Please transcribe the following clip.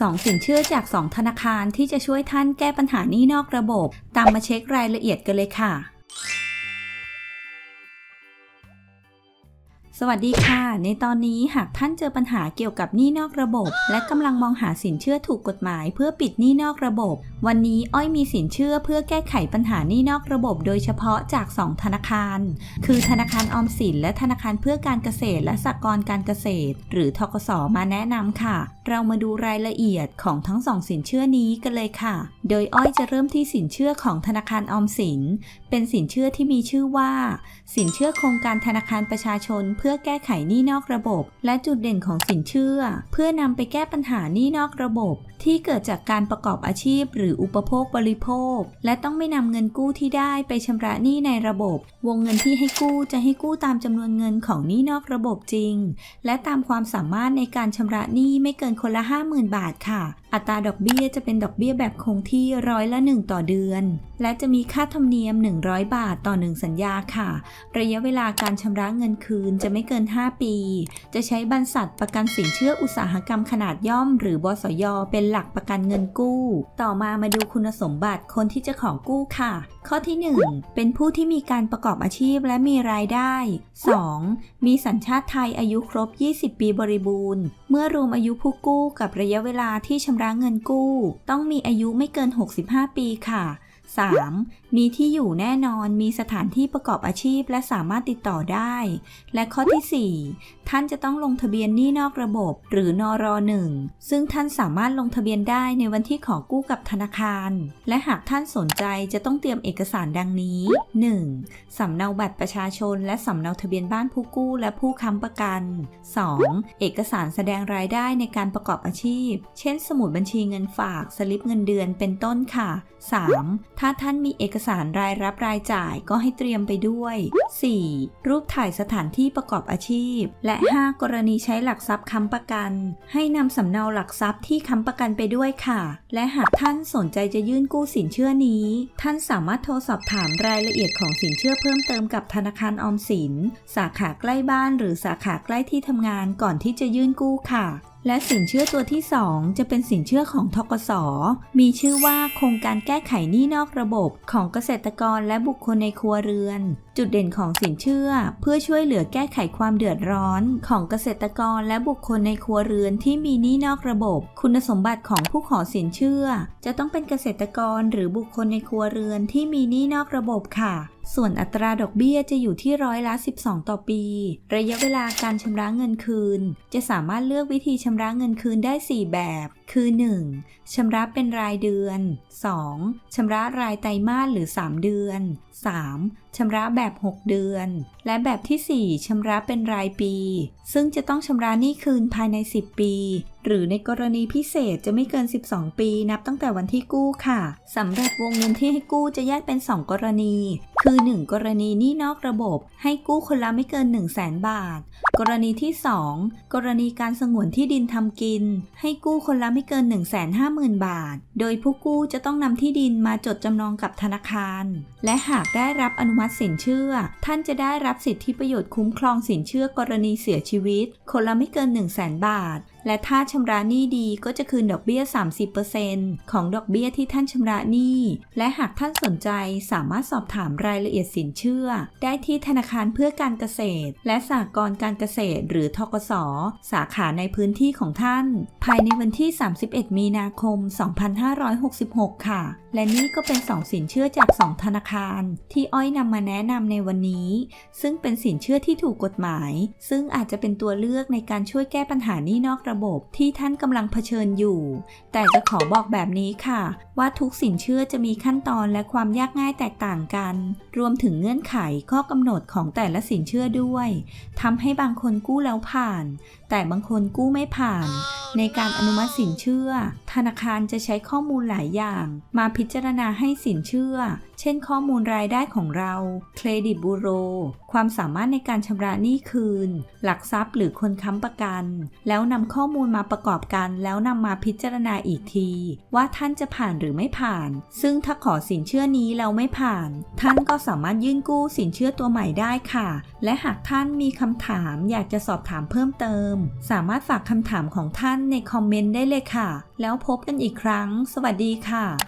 2 สินเชื่อจาก 2 ธนาคารที่จะช่วยท่านแก้ปัญหานี้นอกระบบ ตามมาเช็ครายละเอียดกันเลยค่ะ สวัสดีค่ะ ในตอนนี้หากท่านเจอปัญหาเกี่ยวกับหนี้นอกระบบ และกำลังมองหาสินเชื่อถูกกฎหมายเพื่อปิดหนี้นอกระบบ วันนี้อ้อยมีสินเชื่อเพื่อแก้ไขปัญหาหนี้นอกระบบ โดยเฉพาะจาก 2 ธนาคาร คือธนาคารออมสิน และธนาคารเพื่อการเกษตร และสหกรณ์การเกษตร หรือทกสมาแนะนำค่ะ เรามาดูรายละเอียดของทั้งสองสินเชื่อนี้กันเลยค่ะ โดยอ้อยจะเริ่มที่สินเชื่อของธนาคารออมสิน เป็นสินเชื่อที่มีชื่อว่า สินเชื่อโครงการธนาคารประชาชนเพื่อื่อแก้ไขหนี้นอกระบบ และจุดเด่นของสินเชื่อ เพื่อนำไปแก้ปัญหาหนี้นอกระบบ ที่เกิดจากการประกอบอาชีพ หรืออุปโภคบริโภค และต้องไม่นำเงินกู้ที่ได้ไปชำระหนี้ในระบบ วงเงินที่ให้กู้จะให้กู้ตามจำนวนเงินของหนี้นอกระบบจริง และตามความสามารถในการชำระหนี้ไม่เกินคนละ 50,000 บาทค่ะ อัตราดอกเบี้ยจะเป็นดอกเบี้ยแบบคงที่ร้อยละ 1 ต่อเดือน และจะมีค่าธรรมเนียม 100 บาทต่อ 1 สัญญาค่ะ ระยะเวลาการชำระเงินคืนจะไม่เกิน 5 ปี จะใช้บรรษัทประกันสินเชื่ออุตสาหกรรมขนาดย่อม หรือบสย เป็นหลักประกันเงินกู้ ต่อมามาดูคุณสมบัติคนที่จะขอกู้ค่ะ ข้อที่ 1 เป็นผู้ที่มีการประกอบอาชีพและมีรายได้ 2. มีสัญชาติไทยอายุครบ 20 ปีบริบูรณ์ เมื่อรวมอายุผู้กู้กับระยะเวลาที่ชำระเงินกู้ ต้องมีอายุไม่เกิน 65 ปีค่ะ 3. มีที่อยู่แน่นอน มีสถานที่ประกอบอาชีพ และสามารถติดต่อได้ และข้อที่ 4 ท่านจะต้องลงทะเบียนหนี้นอกระบบ หรือนอร1ซึ่งท่านสามารถลงทะเบียนได้ในวันที่ขอกู้กับธนาคาร และหากท่านสนใจจะต้องเตรียมเอกสารดังนี้ 1. สำเนาบัตรประชาชน และสำเนาทะเบียนบ้านผู้กู้ และผู้ค้ำประกัน 2. เอกสารแสดงรายได้ในการประกอบอาชีพ เช่น สมุดบัญชีเงินฝาก สลิปเงินเดือน เป็นต้นค่ะ 3. ถ้าท่านมีเอกสารรายรับรายจ่ายก็ให้เตรียมไปด้วย 4. รูปถ่ายสถานที่ประกอบอาชีพ และ 5 กรณีใช้หลักทรัพย์ค้ำประกัน ให้นำสำเนาหลักทรัพย์ที่ค้ำประกันไปด้วยค่ะ และหากท่านสนใจจะยื่นกู้สินเชื่อนี้ ท่านสามารถโทรสอบถามรายละเอียดของสินเชื่อเพิ่มเติมกับธนาคารออมสิน สาขาใกล้บ้านหรือสาขาใกล้ที่ทำงานก่อนที่จะยื่นกู้ค่ะ และสินเชื่อตัวที่ 2 จะเป็นสินเชื่อของทกส มีชื่อว่าโครงการแก้ไขหนี้นอกระบบของเกษตรกรและบุคคลในครัวเรือน จุดเด่นของสินเชื่อ เพื่อช่วยเหลือแก้ไขความเดือดร้อน ของเกษตรกรและบุคคลในครัวเรือนที่มีหนี้นอกระบบ คุณสมบัติของผู้ขอสินเชื่อ จะต้องเป็นเกษตรกรหรือบุคคลในครัวเรือนที่มีหนี้นอกระบบค่ะ ส่วนอัตราดอกเบี้ยจะอยู่ที่ร้อยละ 12 ต่อปี ระยะเวลาการชำระเงินคืน จะสามารถเลือกวิธีชำระเงินคืนได้ 4 แบบคือ 1. ชำระเป็นรายเดือน 2. ชำระรายไตรมาสหรือ 3 เดือน 3. ชำระแบบ 6 เดือน และแบบที่ 4 ชำระเป็นรายปี ซึ่งจะต้องชำระหนี้คืนภายใน 10 ปี หรือในกรณีพิเศษจะไม่เกิน 12 ปี นับตั้งแต่วันที่กู้ค่ะสำหรับวงเงินที่ให้กู้จะแยกเป็น 2 กรณี คือ 1 กรณีหนี้นอกระบบ ให้กู้คนละไม่เกิน 1 0 0 0 0แบาทกรณีที่ 2 กรณีการสงวนที่ดินทำกิน ให้กู้คนละไม่เกิน 150,000 บาท โดยผู้กู้จะต้องนำที่ดินมาจดจำนองกับธนาคาร และหากได้รับอนุมัติสินเชื่อ ท่านจะได้รับสิทธิประโยชน์คุ้มครองสินเชื่อกรณีเสียชีวิต คนละไม่เกิน 1 0 0 0 0แบาท และถ้าชำระหนี้ดีก็จะคืนดอกเบี้ย 30%ของดอกเบี้ยที่ท่านชำระหนี้ และหากท่านสนใจสามารถสอบถามรายละเอียดสินเชื่อ ได้ที่ธนาคารเพื่อการเกษตร และสหกรณ์การเกษตร หรือทกส สาขาในพื้นที่ของท่าน ภายในวันที่ 31 มีนาคม 2566 ค่ะ และนี่ก็เป็น 2 สินเชื่อจาก 2 ธนาคาร ที่อ้อยนำมาแนะนำในวันนี้ ซึ่งเป็นสินเชื่อที่ถูกกฎหมาย ซึ่งอาจจะเป็นตัวเลือกในการช่วยแก้ปัญหานี้นอกระบบที่ท่านกำลังเผชิญอยู่ แต่จะขอบอกแบบนี้ค่ะ ว่าทุกสินเชื่อจะมีขั้นตอนและความยากง่ายแตกต่างกัน รวมถึงเงื่อนไขข้อกำหนดของแต่ละสินเชื่อด้วยทำให้บางคนกู้แล้วผ่าน แต่บางคนกู้ไม่ผ่านในการอนุมัติสินเชื่อ ธนาคารจะใช้ข้อมูลหลายอย่าง มาพิจารณาให้สินเชื่อ เช่น ข้อมูลรายได้ของเรา เครดิตบูโร ความสามารถในการชำระหนี้คืน หลักทรัพย์หรือคนค้ำประกัน แล้วนำข้อมูลมาประกอบกัน แล้วนำมาพิจารณาอีกที ว่าท่านจะผ่านหรือไม่ผ่าน ซึ่งถ้าขอสินเชื่อนี้แล้วไม่ผ่าน ท่านก็สามารถยื่นกู้สินเชื่อตัวใหม่ได้ค่ะ และหากท่านมีคำถามอยากจะสอบถามเพิ่มเติม สามารถฝากคำถามของท่านานในคอมเมนต์ได้เลยค่ะ แล้วพบกันอีกครั้ง สวัสดีค่ะ